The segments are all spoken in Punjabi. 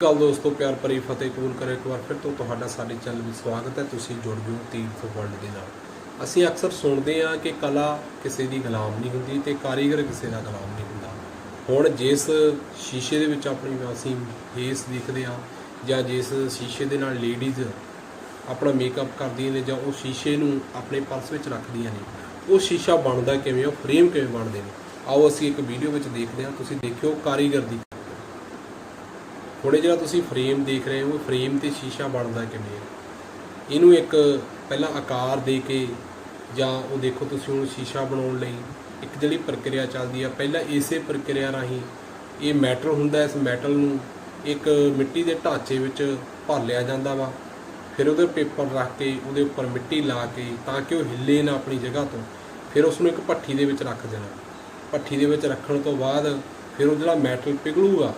ਗੱਲ ਦੋਸਤੋ ਪਿਆਰ ਭਰੀ ਫਤਿਹ ਕਬੂਲ ਕਰੋ, ਇੱਕ ਵਾਰ ਫਿਰ ਤੋਂ ਤੁਹਾਡਾ ਸਾਡੇ ਚੈਨਲ ਵਿੱਚ ਸਵਾਗਤ ਹੈ। ਤੁਸੀਂ ਜੁੜ ਗਏ ਹੋ ਤੀਰਥ ਵਰਲਡ ਦੇ ਨਾਲ। ਅਸੀਂ ਅਕਸਰ ਸੁਣਦੇ ਹਾਂ ਕਿ ਕਲਾ ਕਿਸੇ ਦੀ ਗੁਲਾਮ ਨਹੀਂ ਹੁੰਦੀ ਤੇ ਕਾਰੀਗਰ ਕਿਸੇ ਦਾ ਗੁਲਾਮ ਨਹੀਂ ਹੁੰਦਾ। ਹੁਣ ਜਿਸ ਸ਼ੀਸ਼ੇ ਦੇ ਵਿੱਚ ਆਪਣੀ ਅਸੀਂ ਫੇਸ ਦੇਖਦੇ ਹਾਂ ਜਾਂ ਜਿਸ ਸ਼ੀਸ਼ੇ ਦੇ ਨਾਲ ਲੇਡੀਜ਼ ਆਪਣਾ ਮੇਕਅਪ ਕਰਦੀਆਂ ਨੇ ਜਾਂ ਉਹ ਸ਼ੀਸ਼ੇ ਨੂੰ ਆਪਣੇ ਪਰਸ ਵਿੱਚ ਰੱਖਦੀਆਂ ਨੇ, ਉਹ ਸ਼ੀਸ਼ਾ ਬਣਦਾ ਕਿਵੇਂ, ਉਹ ਫਰੇਮ ਕਿਵੇਂ ਬਣਦੇ ਨੇ? ਆਓ ਅਸੀਂ ਇੱਕ ਵੀਡੀਓ ਵਿੱਚ ਦੇਖਦੇ ਹਾਂ। ਤੁਸੀਂ ਦੇਖਿਓ ਕਾਰੀਗਰ ਦੀ ਹੁਣੇ ਜਿਹੜਾ ਤੁਸੀਂ ਫਰੇਮ ਦੇਖ ਰਹੇ ਹੋ, ਫਰੇਮ ਤੇ ਸ਼ੀਸ਼ਾ ਬਣਦਾ ਕਿਵੇਂ ਹੈ ਇਹਨੂੰ ਇੱਕ ਪਹਿਲਾਂ ਆਕਾਰ ਦੇ ਕੇ ਜਾਂ ਉਹ ਦੇਖੋ ਤੁਸੀਂ ਹੁਣ ਸ਼ੀਸ਼ਾ ਬਣਾਉਣ ਲਈ ਇੱਕ ਜਿਹੜੀ ਪ੍ਰਕਿਰਿਆ ਚੱਲਦੀ ਆ, ਪਹਿਲਾਂ ਇਸੇ ਪ੍ਰਕਿਰਿਆ ਰਾਹੀਂ ਇਹ ਮੈਟਲ ਹੁੰਦਾ, ਇਸ ਮੈਟਲ ਨੂੰ ਇੱਕ ਮਿੱਟੀ ਦੇ ਢਾਂਚੇ ਵਿੱਚ ਭਰ ਲਿਆ ਜਾਂਦਾ ਵਾ। ਫਿਰ ਉਹਦੇ ਪੇਪਰ ਰੱਖ ਕੇ ਉਹਦੇ ਉੱਪਰ ਮਿੱਟੀ ਲਾ ਕੇ ਤਾਂ ਕਿ ਉਹ ਹਿੱਲੇ ਨਾ ਆਪਣੀ ਜਗ੍ਹਾ ਤੋਂ, ਫਿਰ ਉਸ ਨੂੰ ਇੱਕ ਭੱਠੀ ਦੇ ਵਿੱਚ ਰੱਖ ਦੇਣਾ। ਭੱਠੀ ਦੇ ਵਿੱਚ ਰੱਖਣ ਤੋਂ ਬਾਅਦ ਫਿਰ ਉਹ ਜਿਹੜਾ ਮੈਟਲ ਪਿਘਲੂਗਾ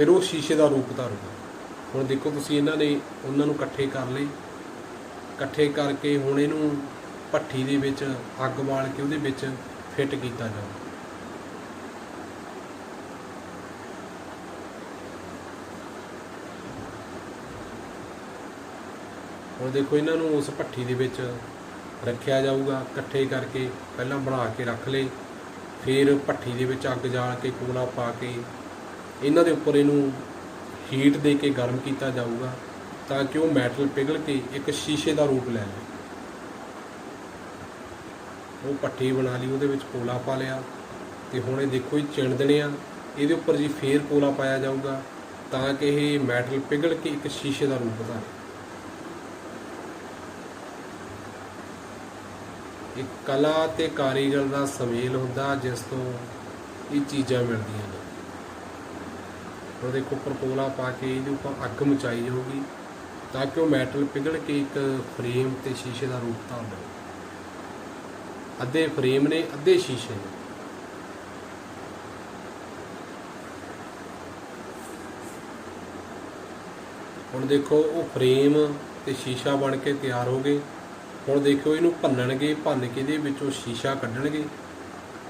ਫਿਰ ਉਹ ਸ਼ੀਸ਼ੇ ਦਾ ਰੂਪ ਧਾਰੂਗਾ। ਹੁਣ ਦੇਖੋ ਤੁਸੀਂ ਇਹਨਾਂ ਨੇ ਉਹਨਾਂ ਨੂੰ ਇਕੱਠੇ ਕਰ ਲਏ। ਇਕੱਠੇ ਕਰਕੇ ਹੁਣ ਇਹਨੂੰ ਭੱਠੀ ਦੇ ਵਿੱਚ ਅੱਗ ਬਾਲ ਕੇ ਉਹਦੇ ਵਿੱਚ ਫਿੱਟ ਕੀਤਾ ਜਾਊ ਹੁਣ ਦੇਖੋ ਇਹਨਾਂ ਨੂੰ ਉਸ ਭੱਠੀ ਦੇ ਵਿੱਚ ਰੱਖਿਆ ਜਾਊਗਾ। ਇਕੱਠੇ ਕਰਕੇ ਪਹਿਲਾਂ ਬਣਾ ਕੇ ਰੱਖ ਲਏ। ਫਿਰ ਭੱਠੀ ਦੇ ਵਿੱਚ ਅੱਗ ਜਾਲ ਕੇ ਕੋਲਾ ਪਾ ਕੇ ਇਹਨਾਂ ਦੇ ਉੱਪਰ ਇਹਨੂੰ ਹੀਟ ਦੇ ਕੇ ਗਰਮ ਕੀਤਾ ਜਾਊਗਾ ਤਾਂ ਕਿ ਉਹ ਮੈਟਲ ਪਿਘਲ ਕੇ ਇੱਕ ਸ਼ੀਸ਼ੇ ਦਾ ਰੂਪ ਲੈ ਲਵੇ। ਉਹ ਪੱਟੀ ਬਣਾ ਲਈ, ਉਹਦੇ ਵਿੱਚ ਕੋਲਾ ਪਾ ਲਿਆ ਤੇ ਹੁਣ ਇਹ ਦੇਖੋ ਇਹ ਚਿਣਦਣੇ ਆ। ਇਹਦੇ ਉੱਪਰ ਜੀ ਫੇਰ ਕੋਲਾ ਪਾਇਆ ਜਾਊਗਾ ਤਾਂ ਕਿ ਇਹ ਮੈਟਲ ਪਿਘਲ ਕੇ ਇੱਕ ਸ਼ੀਸ਼ੇ ਦਾ ਰੂਪ ਧਾਰੇ ਇੱਕ ਕਲਾ ਤੇ ਕਾਰੀਗਰ ਦਾ ਸਮੇਲ ਹੁੰਦਾ ਜਿਸ ਤੋਂ ਇਹ ਚੀਜ਼ਾਂ ਮਿਲਦੀਆਂ ਨੇ। ਉਹਦੇ ਉੱਪਰ ਕੋਲਾ ਪਾ ਕੇ ਇਹਦੇ ਉੱਪਰ ਅੱਗ ਮਚਾਈ ਜਾਊਗੀ ਤਾਂ ਕਿ ਉਹ ਮੈਟਲ ਪਿਘਲ ਕੇ ਇੱਕ ਫਰੇਮ ਤੇ ਸ਼ੀਸ਼ੇ ਦਾ ਰੂਪ ਧਾਰ ਲਵੇ ਅੱਧੇ ਫਰੇਮ ਨੇ, ਅੱਧੇ ਸ਼ੀਸ਼ੇ ਨੇ। ਹੁਣ ਦੇਖੋ, ਉਹ ਫਰੇਮ ਤੇ ਸ਼ੀਸ਼ਾ ਬਣ ਕੇ ਤਿਆਰ ਹੋ ਗਏ। ਹੁਣ ਦੇਖੋ ਇਹਨੂੰ ਭੰਨਣਗੇ, ਭੰਨ ਕੇ ਇਹਦੇ ਵਿੱਚੋਂ ਸ਼ੀਸ਼ਾ ਕੱਢਣਗੇ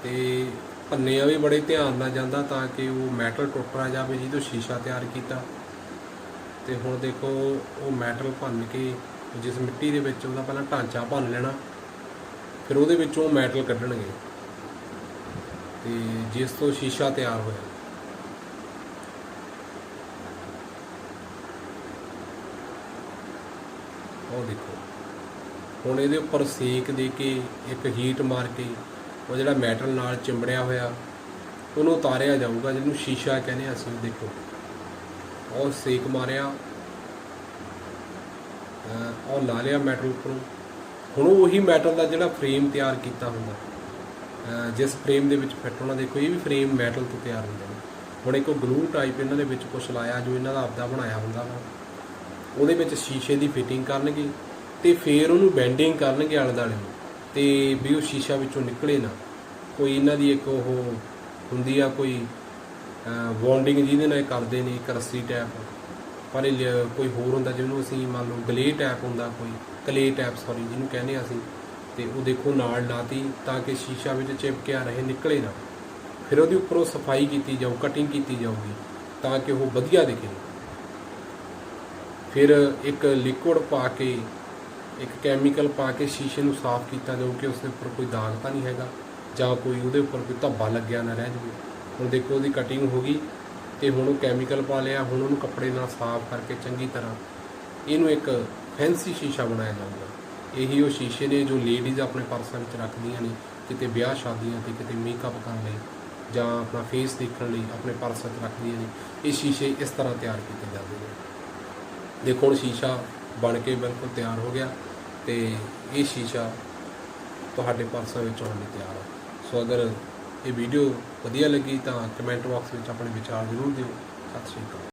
ਤੇ ਭੰਨਿਆ ਵੀ ਬੜੇ ਧਿਆਨ ਨਾਲ ਜਾਂਦਾ ਤਾਂ ਕਿ ਉਹ ਮੈਟਲ ਟੁੱਟ ਨਾ ਜਾਵੇ, ਜਿਹਦੇ ਸ਼ੀਸ਼ਾ ਤਿਆਰ ਕੀਤਾ। ਤੇ ਹੁਣ ਦੇਖੋ, ਉਹ ਮੈਟਲ ਭੰਨ ਕੇ ਜਿਸ ਮਿੱਟੀ ਦੇ ਵਿੱਚ ਉਹਦਾ ਪਹਿਲਾਂ ਢਾਂਚਾ ਭੰਨ ਲੈਣਾ, ਫਿਰ ਉਹਦੇ ਵਿੱਚੋਂ ਮੈਟਲ ਕੱਢਣਗੇ। ਤੇ ਜਿਸ ਤੋਂ ਸ਼ੀਸ਼ਾ ਤਿਆਰ ਹੋਇਆ। ਉਹ ਦੇਖੋ, ਹੁਣ ਇਹਦੇ ਉੱਪਰ ਸੇਕ ਦੇ ਕੇ ਇੱਕ ਹੀਟ ਮਾਰ ਕੇ ਉਹ ਜਿਹੜਾ ਮੈਟਲ ਨਾਲ ਚਿੰਬੜਿਆ ਹੋਇਆ, ਉਹਨੂੰ ਉਤਾਰਿਆ ਜਾਊਗਾ, ਜਿਹਨੂੰ ਸ਼ੀਸ਼ਾ ਕਹਿੰਦੇ ਆ ਅਸੀਂ, ਦੇਖੋ। ਉਹ ਸੇਕ ਮਾਰਿਆ। ਉਹ ਲਾ ਲਿਆ ਮੈਟਲ ਉੱਪਰੋਂ। ਹੁਣ ਉਹ ਉਹੀ ਮੈਟਲ ਦਾ ਜਿਹੜਾ ਫਰੇਮ ਤਿਆਰ ਕੀਤਾ ਹੁੰਦਾ। ਜਿਸ ਫਰੇਮ ਦੇ ਵਿੱਚ ਫਿੱਟ ਹੋਣਾ, ਦੇਖੋ, ਇਹ ਵੀ ਫਰੇਮ ਮੈਟਲ ਤੋਂ ਤਿਆਰ ਹੁੰਦੇ ਨੇ। ਹੁਣ ਇੱਕ ਗਲੂ ਟਾਈਪ ਇਹਨਾਂ ਦੇ ਵਿੱਚ ਕੁਝ ਲਾਇਆ, ਜੋ ਇਹਨਾਂ ਦਾ ਆਪਦਾ ਬਣਾਇਆ ਹੁੰਦਾ ਵਾ। ਉਹਦੇ ਵਿੱਚ ਸ਼ੀਸ਼ੇ ਦੀ ਫਿਟਿੰਗ ਕਰਨਗੇ ਤੇ ਫੇਰ ਉਹਨੂੰ ਬੈਂਡਿੰਗ ਕਰਨਗੇ ਆਲੇ ਦੁਆਲੇ ਨੂੰ। ਤੇ ਵੀ ਉਹ ਸ਼ੀਸ਼ਾ ਵਿੱਚੋਂ ਨਿਕਲੇ ਨਾ, ਕੋਈ ਇਹਨਾਂ ਦੀ ਇੱਕ ਉਹ ਹੁੰਦੀ ਆ ਕੋਈ ਬੌਂਡਿੰਗ ਜਿਹਦੇ ਨਾਲ ਕਰਦੇ ਨੇ ਕਰਸੀ ਟੈਪ ਪਰ ਇਹ ਕੋਈ ਹੋਰ ਹੁੰਦਾ, ਜਿਹਨੂੰ ਅਸੀਂ ਮੰਨ ਲਓ ਗਲੇ ਟੈਪ ਹੁੰਦਾ, ਕੋਈ ਕਲੇ ਟੈਪ ਸੌਰੀ ਜਿਹਨੂੰ ਕਹਿੰਦੇ ਆ ਅਸੀਂ, ਤੇ ਉਹ ਦੇਖੋ ਨਾਲ ਲਾਤੀ ਤਾਂ ਕਿ ਸ਼ੀਸ਼ਾ ਵਿੱਚ ਚਿਪਕਿਆ ਰਹੇ, ਨਿਕਲੇ ਨਾ। ਫਿਰ ਉਹਦੇ ਉੱਪਰੋਂ ਸਫ਼ਾਈ ਕੀਤੀ ਜਾਊ ਕਟਿੰਗ ਕੀਤੀ ਜਾਊਗੀ, ਤਾਂ ਕਿ ਉਹ ਵਧੀਆ ਦਿਖੇ। ਫਿਰ ਇੱਕ ਲਿਕੁਇਡ ਪਾ ਕੇ ਇੱਕ ਕੈਮੀਕਲ ਪਾ ਕੇ ਸ਼ੀਸ਼ੇ ਨੂੰ ਸਾਫ਼ ਕੀਤਾ ਜਾਊ ਕਿ ਉਸ ਦੇ ਉੱਪਰ ਕੋਈ ਦਾਗ ਤਾਂ ਨਹੀਂ ਹੈਗਾ, ਜਾਂ ਕੋਈ ਉਹਦੇ ਉੱਪਰ ਕੋਈ ਧੱਬਾ ਲੱਗਿਆ ਨਾ ਰਹਿ ਜਾਵੇ। ਹੁਣ ਦੇਖੋ ਉਹਦੀ ਕਟਿੰਗ ਹੋ ਗਈ ਤੇ ਹੁਣ ਉਹ ਕੈਮੀਕਲ ਪਾ ਲਿਆ, ਹੁਣ ਉਹਨੂੰ ਕੱਪੜੇ ਨਾਲ ਸਾਫ਼ ਕਰਕੇ ਚੰਗੀ ਤਰ੍ਹਾਂ ਇਹਨੂੰ ਇੱਕ ਫੈਂਸੀ ਸ਼ੀਸ਼ਾ ਬਣਾਇਆ ਜਾਊਗਾ। ਇਹੀ ਉਹ ਸ਼ੀਸ਼ੇ ਨੇ ਜੋ ਲੇਡੀਜ਼ ਆਪਣੇ ਪਰਸਾਂ ਵਿੱਚ ਰੱਖਦੀਆਂ ਨੇ, ਕਿਤੇ ਵਿਆਹ ਸ਼ਾਦੀਆਂ ਤੇ ਕਿਤੇ ਮੇਕਅਪ ਕਰਨ ਲਈ ਜਾਂ ਆਪਣਾ ਫੇਸ ਦੇਖਣ ਲਈ ਆਪਣੇ ਪਰਸਾਂ 'ਚ ਰੱਖਦੀਆਂ ਨੇ, ਇਹ ਸ਼ੀਸ਼ੇ ਇਸ ਤਰ੍ਹਾਂ ਤਿਆਰ ਕੀਤੇ ਜਾਂਦੇ ਨੇ। ਦੇਖੋ ਹੁਣ ਸ਼ੀਸ਼ਾ ਬਣ ਕੇ ਬਿਲਕੁਲ ਤਿਆਰ ਹੋ ਗਿਆ। ਤੇ ਇਹ ਸ਼ੀਸ਼ਾ ਤੁਹਾਡੇ ਪਰਸਾਂ ਵਿੱਚ ਆਉਣ ਲਈ ਤਿਆਰ ਹੈ ਸੋ ਅਗਰ ਇਹ ਵੀਡੀਓ ਵਧੀਆ ਲੱਗੀ ਤਾਂ ਕਮੈਂਟ ਬਾਕਸ ਵਿੱਚ ਆਪਣੇ ਵਿਚਾਰ ਜ਼ਰੂਰ ਦਿਓ। ਸਤਿ ਸ਼੍ਰੀ ਅਕਾਲ।